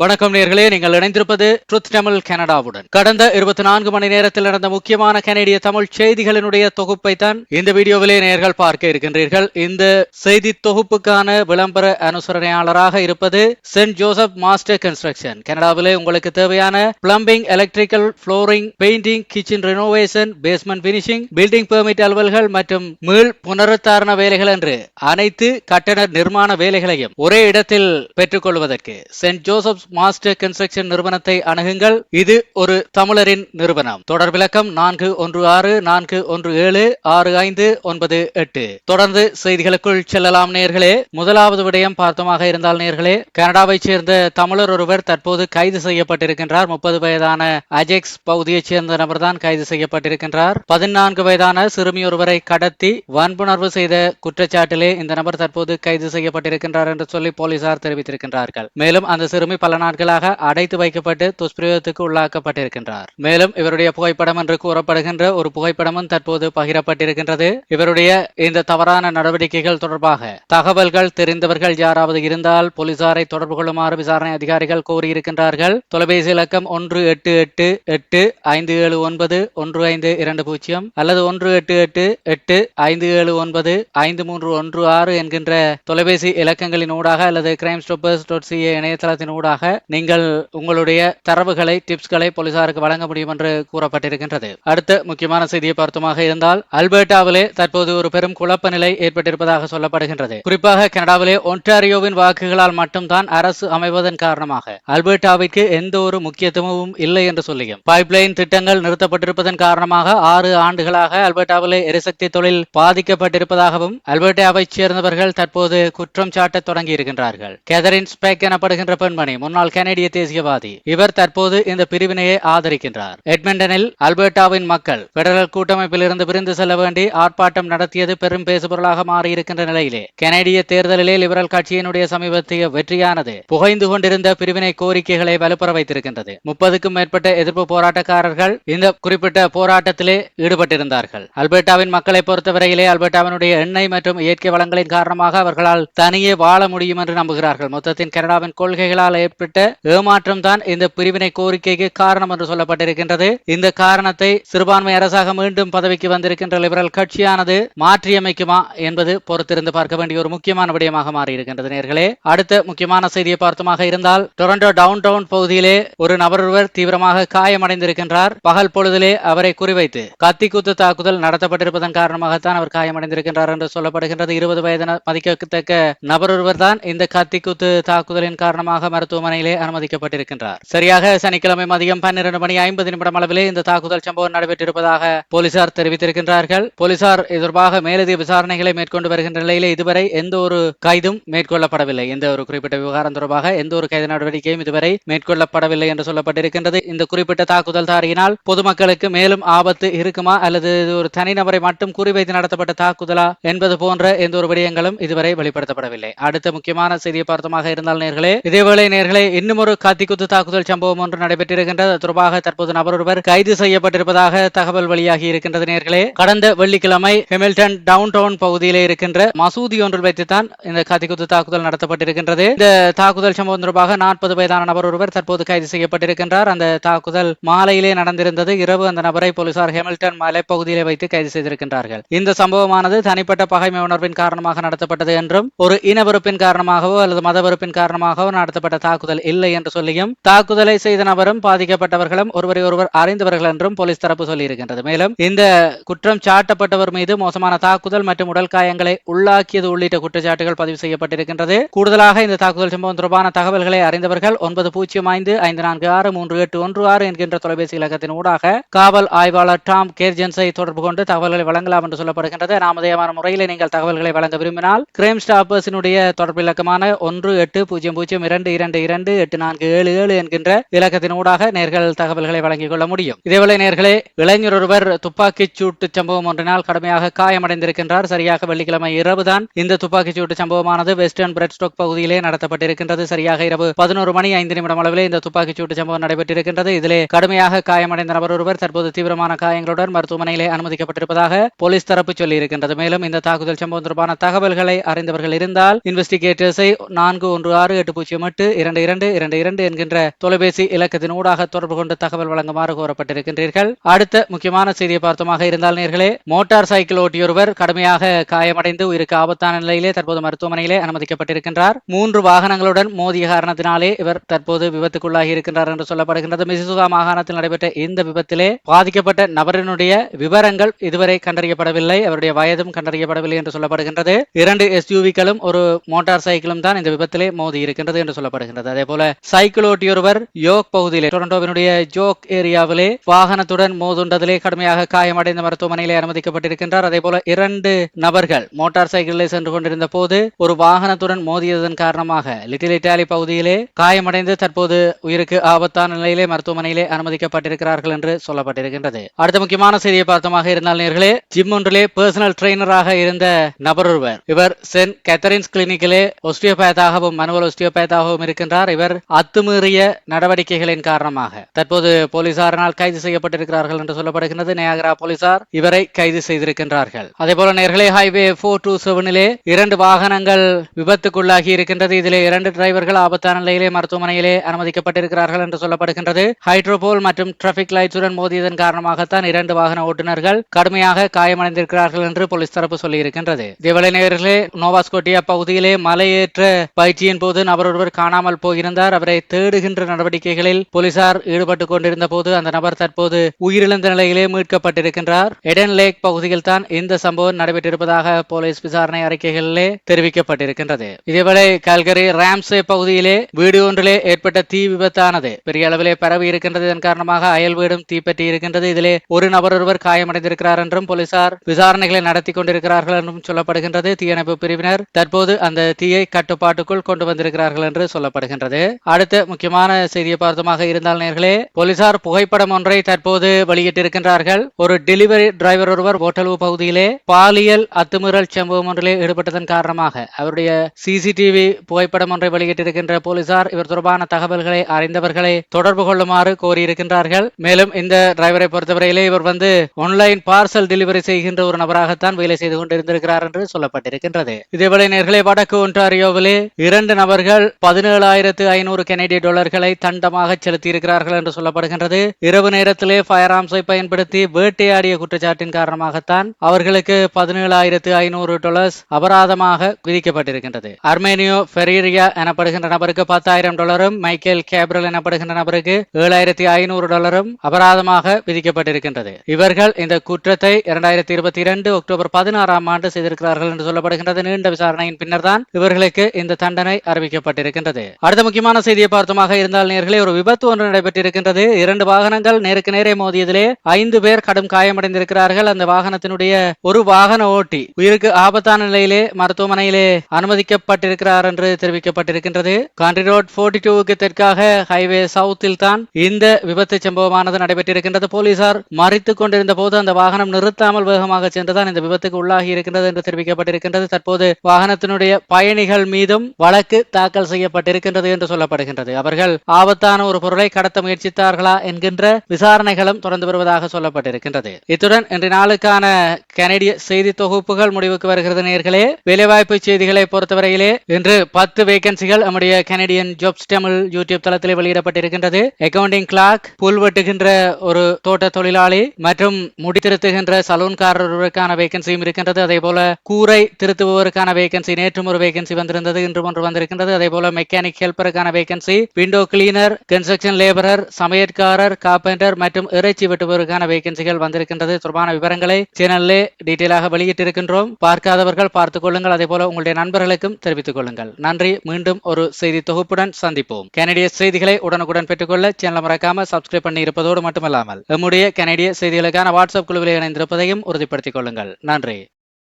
வணக்கம் நேர்களே நீங்கள் இணைந்திருப்பது ட்ருத் தமிழ் கனடாவுடன் கடந்த இருபத்தி நான்கு மணி நேரத்தில் நடந்த முக்கியமான கனடிய தமிழ் செய்திகளினுடைய தொகுப்பை தான் இந்த வீடியோவிலே நேர்கள் பார்க்க இருக்கின்றீர்கள். இந்த செய்தி தொகுப்புக்கான விளம்பர அனுசரணையாளராக இருப்பது சென்ட் ஜோசப் மாஸ்டர் கன்ஸ்ட்ரக்ஷன் கனடாவிலே உங்களுக்கு தேவையான plumbing electrical flooring painting kitchen renovation basement finishing building permit அலுவல்கள் மற்றும் மீள் புனருத்தாரண வேலைகள் என்று அனைத்து கட்டண நிர்மாண வேலைகளையும் ஒரே இடத்தில் பெற்றுக்கொள்வதற்கு சென்ட் ஜோசப் மாஸ்டர் கன்ஸ்ட்ரக்ஷன் நிறுவனத்தை அணுகுங்கள். இது ஒரு தமிழரின் நிறுவனம். தொடர் விளக்கம் நான்கு ஒன்று ஆறு நான்கு ஒன்று ஏழு ஆறு ஐந்து ஒன்பது எட்டு. தொடர்ந்து செய்திகளுக்குள் செல்லலாம் நேர்களே. முதலாவது விடயம் பார்த்தமாக இருந்தால் நேர்களே கனடாவைச் சேர்ந்த தமிழர் ஒருவர் தற்போது கைது செய்யப்பட்டிருக்கின்றார். முப்பது வயதான அஜெக்ஸ் பகுதியைச் சேர்ந்த நபர்தான் கைது செய்யப்பட்டிருக்கின்றார். பதினான்கு வயதான சிறுமி ஒருவரை கடத்தி வன்புணர்வு செய்த குற்றச்சாட்டிலே இந்த நபர் தற்போது கைது செய்யப்பட்டிருக்கின்றார் என்று சொல்லி போலீசார் தெரிவித்திருக்கின்றார்கள். மேலும் அந்த சிறுமி பல நாட்களாக அடைத்து வைக்கப்பட்டு துஷ்பிரயோகத்துக்கு உள்ளாக்கப்பட்டிருக்கின்றார். மேலும் இவருடைய புகைப்படம் என்று கூறப்படுகின்ற ஒரு புகைப்படமும் தற்போது பகிரப்பட்டிருக்கின்றது. இவருடைய இந்த தவறான நடவடிக்கைகள் தொடர்பாக தகவல்கள் தெரிந்தவர்கள் யாராவது இருந்தால் போலீசாரை தொடர்பு கொள்ளுமாறு விசாரணை அதிகாரிகள் கோரியிருக்கின்றார்கள். தொலைபேசி இலக்கம் ஒன்று எட்டு எட்டு எட்டு ஐந்து ஏழு ஒன்பது ஒன்று ஐந்து இரண்டு பூஜ்ஜியம் அல்லது ஒன்று எட்டு எட்டு எட்டு ஐந்து ஏழு ஒன்பது ஐந்து மூன்று ஒன்று ஆறு என்கின்ற தொலைபேசி இலக்கங்களின் ஊடாக அல்லது கிரைம் ஸ்டாப்பர்ஸ் டாட் சிஏ இணையதளத்தின் ஊடாக நீங்கள் உங்களுடைய தரவுகளை டிப்ஸ்களை போலீசாருக்கு வழங்க முடியும் என்று கூறப்பட்டிருக்கின்றது. அடுத்த முக்கியமான செய்தியை பார்த்துமாக இருந்தால் அல்பர்டாவிலே தற்போது ஒரு பெரும் குழப்ப நிலை ஏற்பட்டிருப்பதாக சொல்லப்படுகின்றது. குறிப்பாக கனடாவிலே ஒன்டாரியோவின் வாக்குகளால் மட்டும்தான் அரசு அமைவதன் காரணமாக அல்பர்டாவிற்கு எந்த ஒரு முக்கியத்துவமும் இல்லை என்று சொல்லியும். பைப்லைன் திட்டங்கள் நிறுத்தப்பட்டிருப்பதன் காரணமாக ஆறு ஆண்டுகளாக அல்பர்டாவிலே எரிசக்தி தொழில் பாதிக்கப்பட்டிருப்பதாகவும் அல்பர்டாவைச் சேர்ந்தவர்கள் தற்போது குற்றம் சாட்ட தொடங்கி இருக்கின்றார்கள் கேதரின் ஸ்பெக் எனப்படுகின்ற பெண்மணி முன்னாள் முன்னாள் கனடிய தேசியவாதி. இவர் தற்போது இந்த பிரிவினையை ஆதரிக்கின்றார். எட்மண்டனில் அல்பர்டாவின் மக்கள் பெடரல் கூட்டமைப்பில் இருந்து பிரிந்து செல்ல வேண்டி ஆர்ப்பாட்டம் நடத்தியது பெரும் பேசுபொருளாக மாறியிருக்கின்ற நிலையிலே. கனடிய தேர்தலிலே லிபரல் கட்சியினுடைய சமீபத்திய வெற்றியானது புகைந்து கொண்டிருந்த பிரிவினை கோரிக்கைகளை வலுப்பெற வைத்திருக்கின்றது. முப்பதுக்கும் மேற்பட்ட எதிர்ப்பு போராட்டக்காரர்கள் இந்த குறிப்பிட்ட போராட்டத்திலே ஈடுபட்டிருந்தார்கள். அல்பர்டாவின் மக்களை பொறுத்தவரையிலே அல்பர்டாவினுடைய எண்ணெய் மற்றும் இயற்கை வளங்களின் காரணமாக அவர்களால் தனியே வாழ முடியும் என்று நம்புகிறார்கள். மொத்தத்தின் கனடாவின் கொள்கைகளால் ஏற்பட்ட ஏமாற்றம் தான் இந்த பிரிவினை கோரிக்கைக்கு காரணம் என்று சொல்லப்பட்டிருக்கின்றது. இந்த காரணத்தை சிறுபான்மை அரசாக மீண்டும் பதவிக்கு வந்திருக்கின்ற லிபரல் கட்சியானது மாற்றியமைக்குமா என்பது பொறுத்திருந்து பார்க்க வேண்டிய ஒரு முக்கியமான விடயமாக மாறியிருக்கின்றது நேர்களே. அடுத்த முக்கியமான செய்தியை பார்த்தமாக இருந்தால் டொரண்டோ டவுன் டவுன் பகுதியிலே ஒரு நபர் ஒருவர் தீவிரமாக காயமடைந்திருக்கின்றார். பகல் பொழுதிலே அவரை குறிவைத்து கத்தி குத்து தாக்குதல் நடத்தப்பட்டிருப்பதன் காரணமாகத்தான் அவர் காயமடைந்திருக்கின்றார் என்று சொல்லப்படுகின்றது. இருபது வயது மதிக்கத்தக்க நபர் ஒருவர் தான் இந்த கத்தி குத்து தாக்குதலின் காரணமாக மருத்துவமனை மருத்துவமனையிலே அனுமதிக்கப்பட்டிருக்கின்றார். சரியாக சனிக்கிழமை மதியம் பன்னிரண்டு மணி ஐம்பது நிமிடம் அளவிலே இந்த தாக்குதல் சம்பவம் நடைபெற்றிருப்பதாக போலீசார் தெரிவித்திருக்கின்றார்கள். போலீசார் இது தொடர்பாக மேலதிக விசாரணைகளை மேற்கொண்டு வருகின்ற நிலையிலே இதுவரை எந்த ஒரு கைதும் மேற்கொள்ளப்படவில்லை. எந்த ஒரு குறிப்பிட்ட விவகாரம் தொடர்பாக எந்த ஒரு கைது நடவடிக்கையும் இதுவரை மேற்கொள்ளப்படவில்லை என்று சொல்லப்பட்டிருக்கின்றது. இந்த குறிப்பிட்ட தாக்குதல் தாரியினால் பொதுமக்களுக்கு மேலும் ஆபத்து இருக்குமா? அல்லது இது ஒரு தனிநபரை மட்டும் குறிவைத்து நடத்தப்பட்ட தாக்குதலா? என்பது போன்ற எந்த ஒரு விடயங்களும் இதுவரை வெளிப்படுத்தப்படவில்லை. அடுத்த முக்கியமான செய்தியை பார்த்தமாக இருந்தால் நேர்களே இதேவேளை நேர்களே இன்னும் ஒரு கத்திக்குத்து தாக்குதல் சம்பவம் ஒன்று நடைபெற்றிருக்கின்றது. அது தொடர்பாக தற்போது நபர் ஒருவர் கைது செய்யப்பட்டிருப்பதாக தகவல் வெளியாகி இருக்கின்றது நேர்களே. கடந்த வெள்ளிக்கிழமை ஹெமில்டன் டவுன் டவுன் பகுதியிலே இருக்கின்ற மசூதி ஒன்றில் வைத்துத்தான் இந்த கத்திக்குத்து தாக்குதல் நடத்தப்பட்டிருக்கின்றது. இந்த தாக்குதல் சம்பவம் தொடர்பாக நாற்பது வயதான நபர் ஒருவர் தற்போது கைது செய்யப்பட்டிருக்கின்றார். அந்த தாக்குதல் மாலையிலே நடந்திருந்தது. இரவு அந்த நபரை போலீசார் ஹெமில்டன் மலைப்பகுதியிலே வைத்து கைது செய்திருக்கின்றார்கள். இந்த சம்பவமானது தனிப்பட்ட பகைமை உணர்வின் காரணமாக நடத்தப்பட்டது என்றும் ஒரு இன வெறுப்பின் காரணமாகவோ அல்லது மத வெறுப்பின் காரணமாகவோ நடத்தப்பட்ட தாக்குதல் தாக்குதல் இல்லை என்று சொல்லியும் தாக்குதலை செய்த நபரும் பாதிக்கப்பட்டவர்களும் ஒருவரை ஒருவர் அறிந்தவர்கள் என்றும் போலீஸ் தரப்பு சொல்லியிருக்கின்றது. மேலும் இந்த குற்றம் சாட்டப்பட்டவர் மீது மோசமான தாக்குதல் மற்றும் உடல் காயங்களை உள்ளாக்கியது உள்ளிட்ட குற்றச்சாட்டுகள் பதிவு செய்யப்பட்டிருக்கின்றது. கூடுதலாக இந்த தாக்குதல் சம்பவம் தொடர்பான தகவல்களை அறிந்தவர்கள் ஒன்பது பூஜ்ஜியம் ஐந்து ஐந்து நான்கு ஆறு மூன்று எட்டு ஒன்று ஆறு என்கின்ற தொலைபேசி இலக்கத்தின் ஊடாக காவல் ஆய்வாளர் டாம் கேர்ஜென்ஸை தொடர்பு கொண்டு தகவல்களை வழங்கலாம் என்று சொல்லப்படுகின்றது. நாமதேயமான முறையில் நீங்கள் தகவல்களை வழங்க விரும்பினால் கிரைம் ஸ்டாப்பர்ஸினுடைய தொடர்பு இலக்கமான ஒன்று எட்டு பூஜ்ஜியம் பூஜ்ஜியம் இரண்டு இரண்டு இரண்டு எட்டு நான்கு ஏழு ஏழு என்கின்ற இலக்கத்தின் ஊடாக நேர்கள் தகவல்களை வழங்கிக் கொள்ள முடியும். இதேவேளை நேர்களே இளைஞர் ஒருவர் துப்பாக்கிச் சூட்டு சம்பவம் ஒன்றினால் கடுமையாக காயமடைந்திருக்கின்றார். சரியாக வெள்ளிக்கிழமை இரவுதான் இந்த துப்பாக்கிச் சூட்டு சம்பவமானது வெஸ்டர்ன் பிரெட்ஸ்டோக் பகுதியிலே நடத்தப்பட்டிருக்கின்றது. சரியாக இரவு பதினோரு மணி ஐந்து நிமிடம் அளவிலே இந்த துப்பாக்கிச் சூட்டு சம்பவம் நடைபெற்றிருக்கின்றது. இதிலே கடுமையாக காயமடைந்த நபர் ஒருவர் தற்போது தீவிரமான காயங்களுடன் மருத்துவமனையிலே அனுமதிக்கப்பட்டிருப்பதாக போலீஸ் தரப்பு சொல்லியிருக்கின்றது. மேலும் இந்த தாக்குதல் சம்பவம் தொடர்பான தகவல்களை அறிந்தவர்கள் இருந்தால் இன்வெஸ்டிகேட்டர்ஸை நான்கு ஒன்று ஆறு எட்டு பூஜ்ஜியம் எட்டு இரண்டு இரண்டு இரண்டு இரண்டு என்கின்ற தொலைபேசி இலக்கத்தின் ஊடாக தொடர்பு கொண்டு தகவல் வழங்குமாறு கோரப்பட்டிருக்கின்றீர்கள். அடுத்த முக்கியமான செய்தியை பார்த்தமாக இருந்தால் நேர்களே மோட்டார் சைக்கிள் ஓட்டியொருவர் கடுமையாக காயமடைந்து உயிருக்கு ஆபத்தான நிலையிலே தற்போது மருத்துவமனையிலே அனுமதிக்கப்பட்டிருக்கின்றார். மூன்று வாகனங்களுடன் மோதிய காரணத்தினாலே இவர் தற்போது விபத்துக்குள்ளாகி இருக்கின்றார் என்று சொல்லப்படுகின்றது. மிசிசுகா மாகாணத்தில் நடைபெற்ற இந்த விபத்திலே பாதிக்கப்பட்ட நபரினுடைய விவரங்கள் இதுவரை கண்டறியப்படவில்லை. அவருடைய வயதும் கண்டறியப்படவில்லை என்று சொல்லப்படுகின்றது. இரண்டு எஸ்யூவிகளும் ஒரு மோட்டார் சைக்கிளும் தான் இந்த விபத்திலே மோதி இருக்கின்றது என்று சொல்லப்படுகின்றது. அதே போல சைக்கிள் ஓட்டியொருவர் யோக் பகுதியிலே டொரண்டோவினுடைய ஜோக் ஏரியாவிலே வாகனத்துடன் மோதுண்டதிலே கடுமையாக காயமடைந்த மருத்துவமனையிலே அனுமதிக்கப்பட்டிருக்கின்றார். அதே போல இரண்டு நபர்கள் மோட்டார் சைக்கிளிலே சென்று கொண்டிருந்த போது ஒரு வாகனத்துடன் மோதியதன் காரணமாக லிட்டில் இட்டாலி பகுதியிலே காயமடைந்து தற்போது உயிருக்கு ஆபத்தான நிலையிலே மருத்துவமனையிலே அனுமதிக்கப்பட்டிருக்கிறார்கள் என்று சொல்லப்பட்டிருக்கின்றது. அடுத்த முக்கியமான செய்தியை பார்த்தமாக இருந்தால் நேர்களே ஜிம் ஒன்றிலே பர்சனல் ட்ரெயினராக இருந்த நபர் ஒருவர் இவர் சென்ட் கேத்தரின்ஸ் கிளினிக்கிலே ஒஸ்டியோபேத்தாகவும் மனுவல் ஒஸ்டியோபேத்தாகவும் இருக்கின்றார். இவர் அத்துமீறிய நடவடிக்கைகளின் காரணமாக. தற்போது போலீசாரினால் கைது செய்யப்பட்டிருக்கிறார்கள் என்று சொல்லப்படுகின்றது. நயாகரா போலீசார் இவரை கைது செய்திருக்கின்றார்கள். அதே போல நேர்களே ஹைவே போர் டூ செவனிலே இரண்டு வாகனங்கள் விபத்துக்குள்ளாகி இருக்கின்றது. இதிலே இரண்டு டிரைவர்கள் ஆபத்தான நிலையிலே மருத்துவமனையிலே அனுமதிக்கப்பட்டிருக்கிறார்கள் என்று சொல்லப்படுகின்றது. ஹைட்ரோபோல் மற்றும் டிராபிக் லைட்ஸுடன் மோதியதன் காரணமாகத்தான் இரண்டு வாகன ஓட்டுநர்கள் கடுமையாக காயமடைந்திருக்கிறார்கள் என்று போலீஸ் தரப்பு சொல்லியிருக்கின்றது. இதேவேளை நேர்களே நோவாஸ்கோட்டியா பகுதியிலே மலையேற்ற பயிற்சியின் போது நபர் ஒருவர் காணாமல் போயிருந்தார். அவரை தேடுகின்ற நடவடிக்கைகளில் போலீசார் ஈடுபட்டுக் கொண்டிருந்த போது அந்த நபர் தற்போது உயிரிழந்த நிலையிலே மீட்கப்பட்டிருக்கின்றார். எடன் லேக் பகுதியில் தான் இந்த சம்பவம் நடைபெற்றிருப்பதாக போலீஸ் விசாரணை அறிக்கைகளிலே தெரிவிக்கப்பட்டிருக்கின்றது. இதேவேளை கல்கரி ராம்சே பகுதியிலே வீடு ஒன்றிலே ஏற்பட்ட தீ விபத்தானது பெரிய அளவிலே பரவி இருக்கின்றது. இதன் காரணமாக அயல் வீடும் தீப்பற்றி இருக்கின்றது. இதிலே ஒரு நபர் ஒருவர் காயமடைந்திருக்கிறார் என்றும் போலீசார் விசாரணைகளை நடத்தி கொண்டிருக்கிறார்கள் என்றும் சொல்லப்படுகின்றது. தீயணைப்பு பிரிவினர் தற்போது அந்த தீயை கட்டுப்பாட்டுக்குள் கொண்டு வந்திருக்கிறார்கள் என்று சொல்லப்படுகின்றது. அடுத்த முக்கியமான செய்தியை பார்த்தமாக இருந்தால் நேர்களே போலீசார் புகைப்படம் ஒன்றை தற்போது வெளியிட்டிருக்கின்றார்கள். ஒரு டெலிவரி டிரைவர் ஒருவர் ஓட்டலவு பகுதியிலே பாலியல் அத்துமீறல் சம்பவம் ஒன்றிலே ஈடுபட்டதன் காரணமாக அவருடைய சிசிடிவி புகைப்படம் ஒன்றை வெளியிட்டிருக்கின்ற போலீசார் இவர் தொடர்பான தகவல்களை அறிந்தவர்களை தொடர்பு கொள்ளுமாறு கோரியிருக்கின்றார்கள். மேலும் இந்த டிரைவரை பொறுத்தவரையிலே இவர் வந்து ஆன்லைன் பார்சல் டெலிவரி செய்கின்ற ஒரு நபராகத்தான் வேலை செய்து கொண்டிருந்திருக்கிறார் என்று சொல்லப்பட்டிருக்கின்றது. இதேவேளை நேர்களே வடக்கு ஒன்றாரியோவிலே இரண்டு நபர்கள் பதினேழாயிரத்தி ஆயிரத்து ஐநூறு கெனடிய டாலர்களை தண்டமாக செலுத்தியிருக்கிறார்கள் என்று சொல்லப்படுகின்றது. இரவு நேரத்திலே ஃபயர் ஆர்ம்ஸை பயன்படுத்தி வேட்டையாடிய குற்றச்சாட்டின் காரணமாகத்தான் அவர்களுக்கு பதினேழாயிரத்து ஐநூறு டாலர்ஸ் அபராதமாக விதிக்கப்பட்டிருக்கின்றது. அர்மேனியோ ஃபெரீரியா எனப்படுகின்ற நபருக்கு பத்தாயிரம் டாலரும் மைக்கேல் கேப்ரல் எனப்படுகின்ற நபருக்கு ஏழாயிரத்தி ஐநூறு டாலரும் அபராதமாக விதிக்கப்பட்டிருக்கின்றது. இவர்கள் இந்த குற்றத்தை இரண்டாயிரத்தி இருபத்தி இரண்டு அக்டோபர் பதினாறாம் ஆண்டு செய்திருக்கிறார்கள் என்று சொல்லப்படுகின்றது. நீண்ட விசாரணையின் பின்னர் தான் இவர்களுக்கு இந்த தண்டனை அறிவிக்கப்பட்டிருக்கின்றது. அடுத்த முக்கியமான செய்தியை பார்த்தமாக இருந்தால் நேர்களே ஒரு விபத்து ஒன்று நடைபெற்றிருக்கின்றது. இரண்டு வாகனங்கள் நேருக்கு நேரே மோதியதிலே ஐந்து பேர் கடும் காயமடைந்திருக்கிறார்கள். அந்த வாகனத்தினுடைய ஒரு வாகன ஓட்டி உயிருக்கு ஆபத்தான நிலையிலே மருத்துவமனையிலே அனுமதிக்கப்பட்டிருக்கிறார் என்று தெரிவிக்கப்பட்டிருக்கின்றது. கான்ட்ரி ரோட் போர்ட்டி டூவுக்கு தெற்காக ஹைவே சவுத்தில் தான் இந்த விபத்து சம்பவமானது நடைபெற்றிருக்கின்றது. போலீசார் மறித்துக் கொண்டிருந்த போது அந்த வாகனம் நிறுத்தாமல் வேகமாக சென்றுதான் இந்த விபத்துக்கு உள்ளாகி இருக்கின்றது என்று தெரிவிக்கப்பட்டிருக்கின்றது. தற்போது வாகனத்தினுடைய பயணிகள் மீதும் வழக்கு தாக்கல் செய்யப்பட்டிருக்கின்றது. என்று சொல்லப்படுகின்றது. அவர்கள் ஆபத்தான ஒரு பொருளை கடத்த முயற்சித்தார்களா என்கின்ற விசாரணைகளும் தொடர்ந்து வருவதாக சொல்லப்பட்டிருக்கின்றது. இத்துடன் இன்றைய நாளுக்கான கனடிய செய்தி தொகுப்புகள் முடிவுக்கு வருகிறது நேர்களே. வேலைவாய்ப்பு செய்திகளை பொறுத்தவரையிலே இன்று பத்து வேகன்சிகள் நம்முடைய கனடியன் ஜாப்ஸ் தமிழ் யூடியூப் தளத்தில் வெளியிடப்பட்டிருக்கின்றது. அக்கவுண்டிங் கிளாக் புல் வெட்டுகின்ற ஒரு தோட்ட தொழிலாளி மற்றும் முடி திருத்துகின்ற சலூன்காரருக்கான வேகன்சியும் இருக்கின்றது. அதே போல கூரை திருத்துபவருக்கான வேகன்சி நேற்றும் ஒரு வேகன்சி வந்திருந்தது இன்று ஒன்று வந்திருக்கின்றது. அதே போல mechanical ஹெல்ப்பருக்கான vacancy window cleaner construction labourer சமையற்காரர் carpenter மற்றும் இறைச்சி வெட்டுபவருக்கான வேகன்சிகள் வந்திருக்கின்றது. தொடர்பான விவரங்களை சேனலில் டீட்டெயிலாக வெளியிட்டிருக்கின்றோம். பார்க்காதவர்கள் பார்த்துக் கொள்ளுங்கள். அதே போல உங்களுடைய நண்பர்களுக்கும் தெரிவித்துக் கொள்ளுங்கள். நன்றி. மீண்டும் ஒரு செய்தி தொகுப்புடன் சந்திப்போம். கனடிய செய்திகளை உடனுக்குடன் பெற்றுக்கொள்ள சேனலை மறக்காம சப்ஸ்கிரைப் பண்ணி இருப்பதோடு மட்டுமல்லாமல் நம்முடைய கனடிய செய்திகளுக்கான வாட்ஸ்அப் குழுவில் இணைந்திருப்பதையும் உறுதிப்படுத்திக் கொள்ளுங்கள். நன்றி.